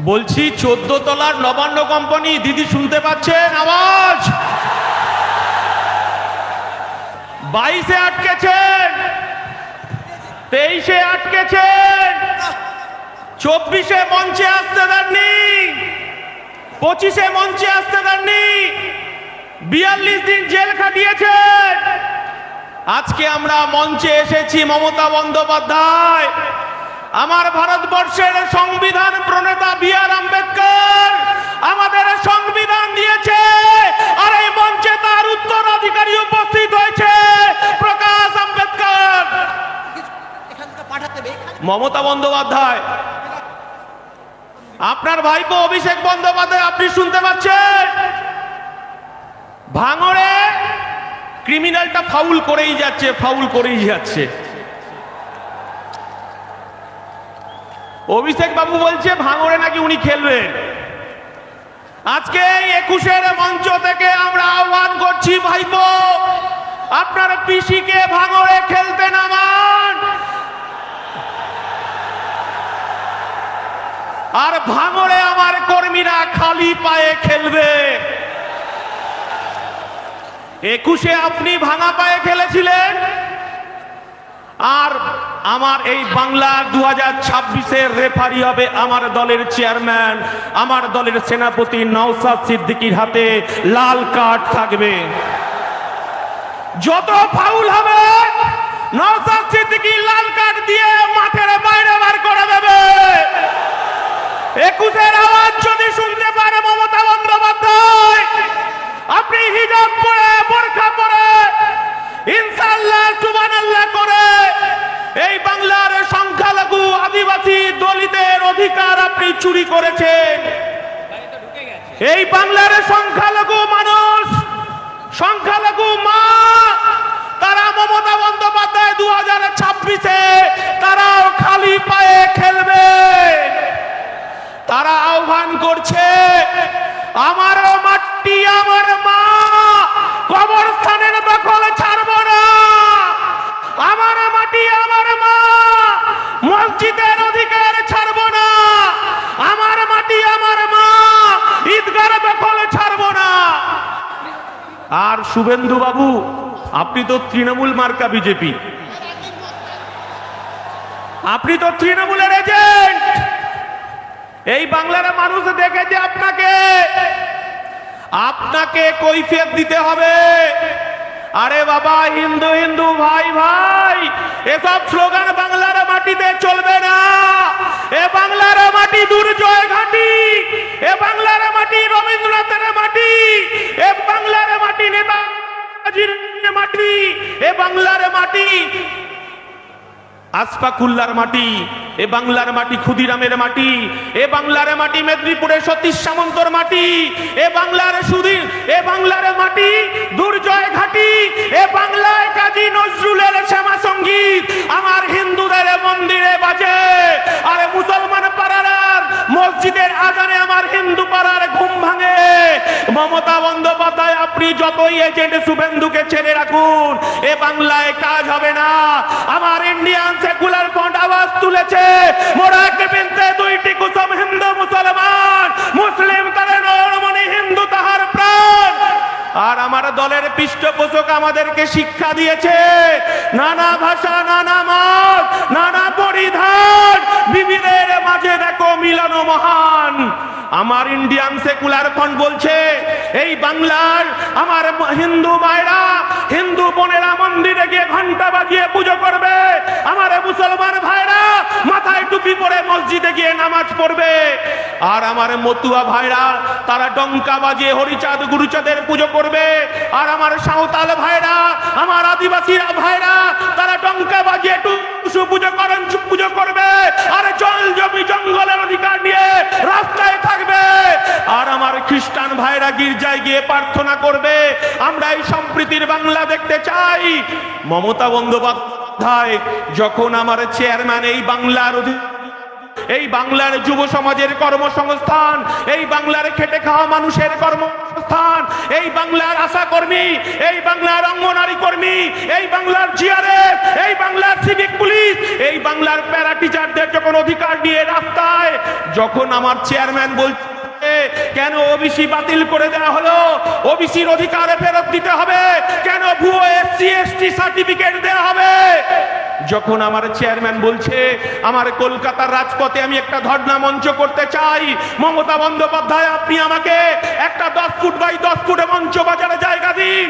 বলছি চোদ্দ তলার নবান্ন কোম্পানি দিদি শুনতে পাচ্ছেন? আওয়াজ! বাইশে আটকেছেন। তেইশে আটকেছেন। চব্বিশে মঞ্চে আসতে দেননি। পঁচিশে মঞ্চে আসতে দেননি। বিয়াল্লিশ দিন জেল খাটিয়েছেন। আজকে আমরা মঞ্চে এসেছি মমতা বন্দ্যোপাধ্যায়। আমার ভারতবর্ষের সংবিধান প্রণেতা বি আর আম্বেদকর আমাদের সংবিধান দিয়েছে, আর এই মঞ্চে তার উত্তরাধিকারী উপস্থিত হয়েছে, প্রকাশ আম্বেদকর। মমতা বন্দ্যোপাধ্যায়, আপনার ভাইপো অভিষেক বন্দ্যোপাধ্যায়, আপনি শুনতে পাচ্ছেন? ভাঙড়ে ক্রিমিনালটা ফাউল করেই যাচ্ছে ফাউল করেই যাচ্ছে। অভিষেক বাবু বলছে, ভাঙড়ে নাকি উনি খেলবেন। আজকে একুশের মঞ্চ থেকে আমরা আহ্বান করছি ভাইপো আপনার পিসিকে ভাঙড়ে খেলতে নামান। আর ভাঙড়ে আমার কর্মীরা খালি পায়ে খেলবে। একুশে আপনি ভাঙা পায়ে খেলেছিলেন আর আমার এই বাংলার দু হাজার ছাব্বিশের রেফারি হবে আমার দলের চেয়ারম্যান আমার দলের সেনাপতি নওসাদ সিদ্দিকির হাতে লাল কার্ড থাকবে। যত ফাউল হবে নওসাদ সিদ্দিকি লাল কার্ড দিয়ে মাঠের বাইরে বার করে দেবে একুশের আওয়াজ যদি শুনতে পারে মমতা বন্দ্যোপাধ্যায় আপনি হিজাব পরে বোরখা পরে ইনশাআল্লাহ সুবহানাল্লাহ করে এই বাংলার সংখ্যালঘু আদিবাসী দলিতের অধিকার আপনি চুরি করেছেন এই বাংলার সংখ্যালঘু মানুষ, সংখ্যালঘু মা, তারা মমতা বন্দ্যোপাধ্যায় দু হাজার ছাব্বিশে তারাও খালি পায়ে খেলবে। তারা আহ্বান করছে, আমার মাটি আমার মা কবরস্থানের দখল ছাড়ব না আমার মাটি আমার মা মসজিদের অধিকার ছাড়ব না আমার মাটি আমার মা ঈদগার দখল ছাড়ব না আর শুভেন্দু বাবু, আপনি তো তৃণমূল মার্কা বিজেপি। আপনি তো তৃণমূলের এজেন্ট। এই বাংলার মানুষ দেখেছে আপনাকে। আপনাকে কৈফিয়ত দিতে হবে। আরে বাবা, হিন্দু হিন্দু, ভাই ভাই, এসব স্লোগান বাংলার মাটিতে চলবে না। এ বাংলার মাটি দুর্জয় ঘাটি। মাটি। আসফাকুল্লার মাটি, এ বাংলার মাটি ক্ষুদিরামের মাটি, এ বাংলার মাটি মেদিনীপুরের সতীশ সামন্তর মাটি, এ বাংলার সুধীর, এ বাংলার মাটি দুর্জয় ঘাটি, এ বাংলায় কাজী নজরুলের শ্যামা সংগীত। আমার হিন্দুদের মন্দিরে বাজে, আর মুসলমান পাড়ার মসজিদের আজানে আমার হিন্দু পাড়ার মমতা বন্দ্যোপাধ্যায়, আপনি যতই এজেন্ট শুভেন্দুকে ছেড়ে রাখুন, এ বাংলায় কাজ হবে না। আমার ইন্ডিয়ান সেকুলার ফ্রন্ট আওয়াজ তুলেছে মোরাকে বিনতে দুইটি কুসুম হিন্দু মুসলমান, মুসলিম তারে নরমণি হিন্দু তাহার প্রাণ। আর আমার দলের পৃষ্ঠপোষক আমাদেরকে শিক্ষা দিয়েছে, নানা ভাষা, নানা মত, নানা পরিধান বিবিধের মাঝে দেখো মিলন মহান। আমার ইন্ডিয়ান সেকুলার ফ্রন্ট বলছে, এই বাংলার আমার হিন্দু মায়েরা, হিন্দু বোনেরা মন্দিরে গিয়ে ঘণ্টা বাজিয়ে পুজো করবে। আমার মুসলমান ভাইরা, মাথায় টুপি পরে মসজিদে গিয়ে নামাজ পড়বে। আর আমার মতুয়া ভাইরা, তারা ডঙ্কা বাজিয়ে হরিচাঁদ গুরুচাঁদের পুজো করবে। আর আমার সাঁওতাল ভাইরা, আমার আদিবাসী ভাইরা, তারা ডঙ্কা বাজিয়ে টুসু পুজো করেন, পুজো করবে। জমি জঙ্গলের অধিকার নিয়ে রাস্তায় থাকবে। আর আমার খ্রিস্টান ভাইরা গির্জায় গিয়ে প্রার্থনা করবে, আমরা এই সম্প্রীতির বাংলা দেখতে চাই। মমতা বন্দ্যোপাধ্যায় যখন আমার চেয়ারম্যান এই বাংলার এই বাংলার যুব সমাজের কর্মসংস্থান, এই বাংলার খেটে খাওয়া মানুষের কর্মসংস্থান এই বাংলার আশা কর্মী, এই বাংলার অঙ্গনারী কর্মী, এই বাংলার জিআরএফ এই বাংলার সিভিক পুলিশ এই বাংলার প্যারা টিচারদের যখন অধিকার নিয়ে রাস্তায়, যখন আমার চেয়ারম্যান বলছে, কেন ওবিসি বাতিল করে দেওয়া হলো? ওবিসির অধিকারে ফেরত দিতে হবে। কেন ভুয়ো এসসি এসটি সার্টিফিকেট দেওয়া হবে? যখন আমার চেয়ারম্যান বলছে, আমার কলকাতার রাজপথে আমি একটা ধর্ণা মঞ্চ করতে চাই, মমতা বন্দ্যোপাধ্যায়, আপনি আমাকে একটা দশ ফুট বাই দশ ফুটে মঞ্চ বাজারে জায়গা দিন।